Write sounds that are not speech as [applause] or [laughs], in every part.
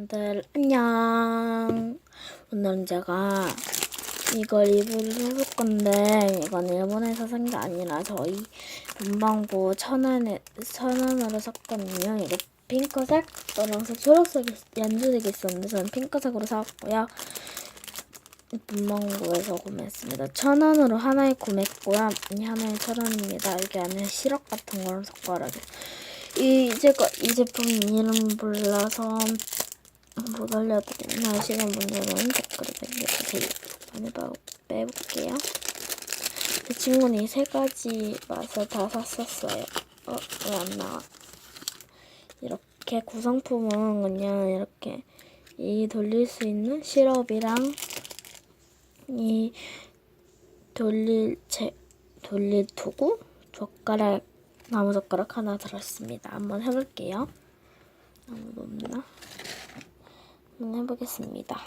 여러분들 안녕. 오늘은 제가 이걸 리뷰를 해볼 건데 이건 일본에서 산 게 아니라 저희 문방구 천 원에 천 원으로 샀거든요. 이게 핑크색, 노란색, 초록색, 연두색이 있었는데 저는 핑크색으로 사왔고요. 문방구에서 구매했습니다. 천 원으로 하나에 구매했고요. 이 하나에 천 원입니다. 여기 안에 시럽 같은 거랑 젓가락이. 이 제가 이 제품 이름 몰라서 못 알려드리면 아시는 분들은 댓글에 남겨주세요. 많이 봐- 빼볼게요. 제 친구는 이 세 가지 맛을 다 샀었어요. 어, 왜 안 나와? 이렇게 구성품은 그냥 이렇게 이 돌릴 수 있는 시럽이랑 이 돌릴 제 돌릴 도구 젓가락 나무 젓가락 하나 들었습니다. 한번 해볼게요. 아무도 없나? 한번 해보겠습니다.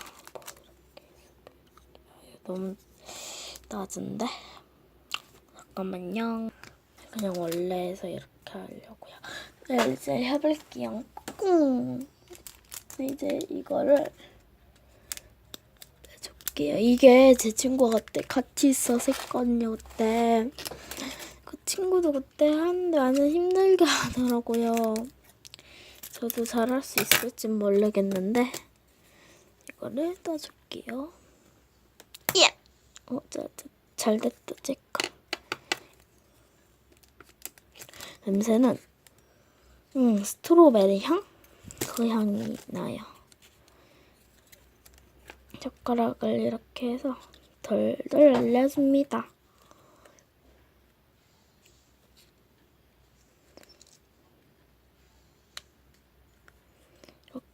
너무 낮은데? 잠깐만요. 그냥 원래에서 이렇게 하려고요. 네, 이제 해볼게요. 꿍. 이제 이거를 해줄게요. 이게 제 친구가 그때 같이 있어서 했거든요. 그때. 그 친구도 그때 하는데 나는 힘들게 하더라고요. 저도 잘할 수 있을지 모르겠는데 이거를 떠줄게요. 예! 어, 자, 자, 잘 됐다, 제거. 냄새는 음, 스트로베리 향? 그 향이 나요. 젓가락을 이렇게 해서 덜덜 날려줍니다.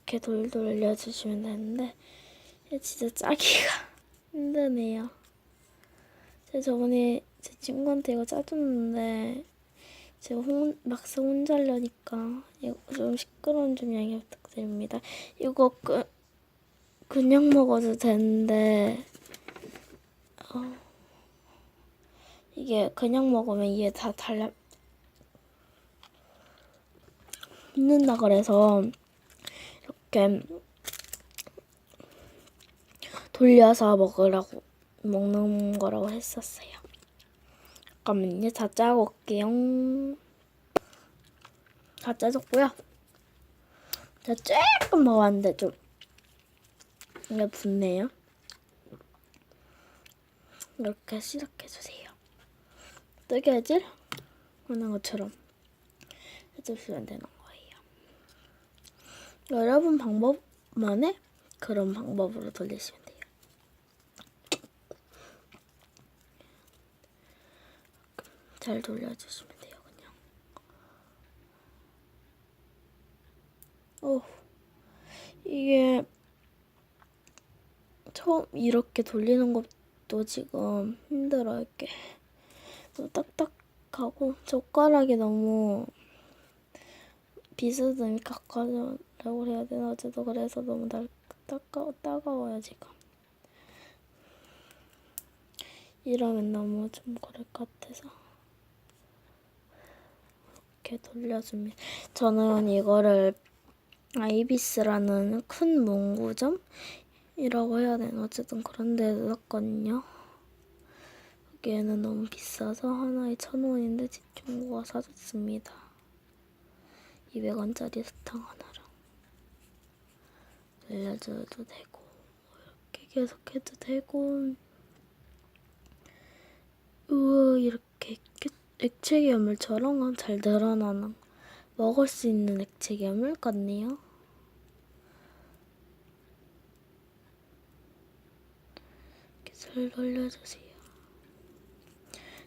이렇게 돌돌 올려주시면 되는데 진짜 짜기가 [laughs] 힘드네요. 제가 저번에 제 친구한테 이거 짜줬는데 제가 혼, 막상 혼자 하려니까 이거 좀 시끄러운 좀 양해 부탁드립니다. 이거 그, 그냥 먹어도 되는데 어, 이게 그냥 먹으면 이게 다 달라 있는다 그래서 이렇게 돌려서 먹으라고 먹는 거라고 했었어요. 잠깐만요. 다 짜고 올게요. 다 짜졌고요. 자, 조금 먹었는데 좀 이게 붓네요. 이렇게 시작해주세요. 뜨개질 하는 것처럼 해주시면 거예요. 여러분 방법만의 그런 방법으로 돌리시면 돼요. 잘 돌려주시면 돼요, 그냥. 오, 이게 처음 이렇게 돌리는 것도 지금 힘들어 이렇게 너무 딱딱하고 젓가락이 너무 비스듬히 가까워 라고 해야 되나 어제도 그래서 너무 날 따가 따가워요 지금. 이러면 너무 좀 그럴 것 같아서 이렇게 돌려줍니다. 저는 이거를 아이비스라는 큰 문구점 이라고 해야 되나 어쨌든 그런 데 샀거든요. 여기에는 너무 비싸서 하나에 천 원인데 집 친구가 사줬습니다. 200원짜리 사탕 하나 랑 돌려줘도 되고 이렇게 계속 해도 되고 우와 이렇게 액- 액체 괴물처럼 잘 늘어나는 먹을 수 있는 액체 괴물 같네요. 이렇게 잘 돌려주세요.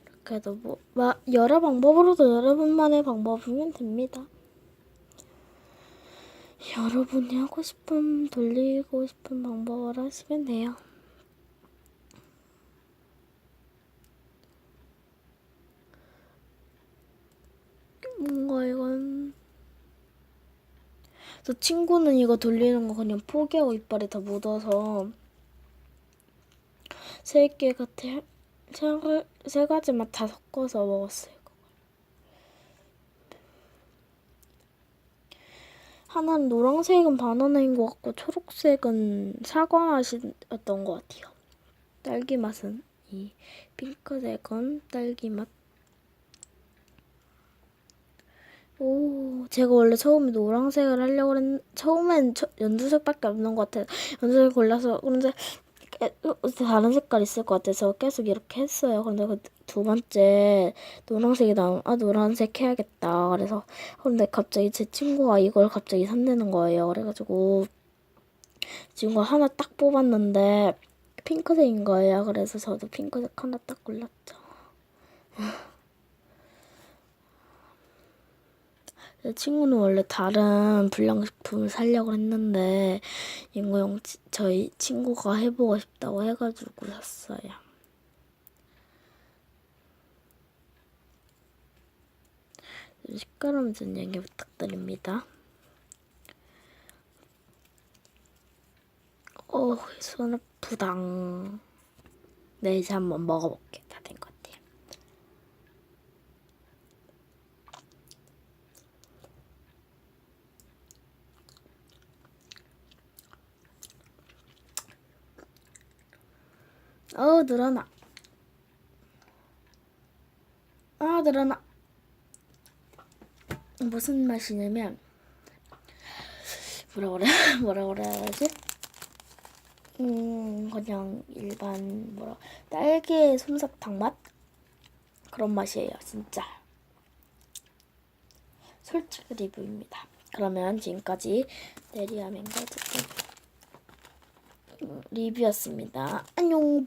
이렇게 해도 뭐 마, 여러 방법으로도 여러분만의 방법이면 됩니다. 여러분이 하고 싶은 돌리고 싶은 방법을 하시면 돼요. 뭔가 이건 저 친구는 이거 돌리는 거 그냥 포기하고 이빨에 다 묻어서 세 개가 세, 세, 세 가지 맛 다 섞어서 먹었어요. 그걸. 하나는 노란색은 바나나인 것 같고 초록색은 사과 맛이었던 것 같아요. 딸기 맛은 이 핑크색은 딸기 맛. 오, 제가 원래 처음에 노란색을 하려고 했, 처음엔 저- 연두색밖에 없는 것 같아요. 연두색 골라서 그런데 깨- 다른 색깔 있을 것 같아서 계속 이렇게 했어요. 근데 그 두 번째 노란색이 나오면 아 노란색 해야겠다. 그래서 근데 갑자기 제 친구가 이걸 갑자기 산다는 거예요. 그래가지고 친구가 하나 딱 뽑았는데 핑크색인 거예요. 그래서 저도 핑크색 하나 딱 골랐죠. 친구는 원래 다른 불량식품을 사려고 했는데 치- 저희 친구가 해보고 싶다고 해가지고 샀어요. 좀 얘기 부탁드립니다. 어, 손 아프당. 네, 이제 한번 먹어볼게. 다 된 것 같아요. 어우, 늘어나. 아, 늘어나. 무슨 맛이냐면, 뭐라 그래, [laughs] 뭐라 그래야지? 음, 그냥 일반, 뭐라, 딸기 솜사탕 맛? 그런 맛이에요, 진짜. 솔직 리뷰입니다. 그러면 지금까지 내리아 맹가즈 리뷰였습니다. 안녕.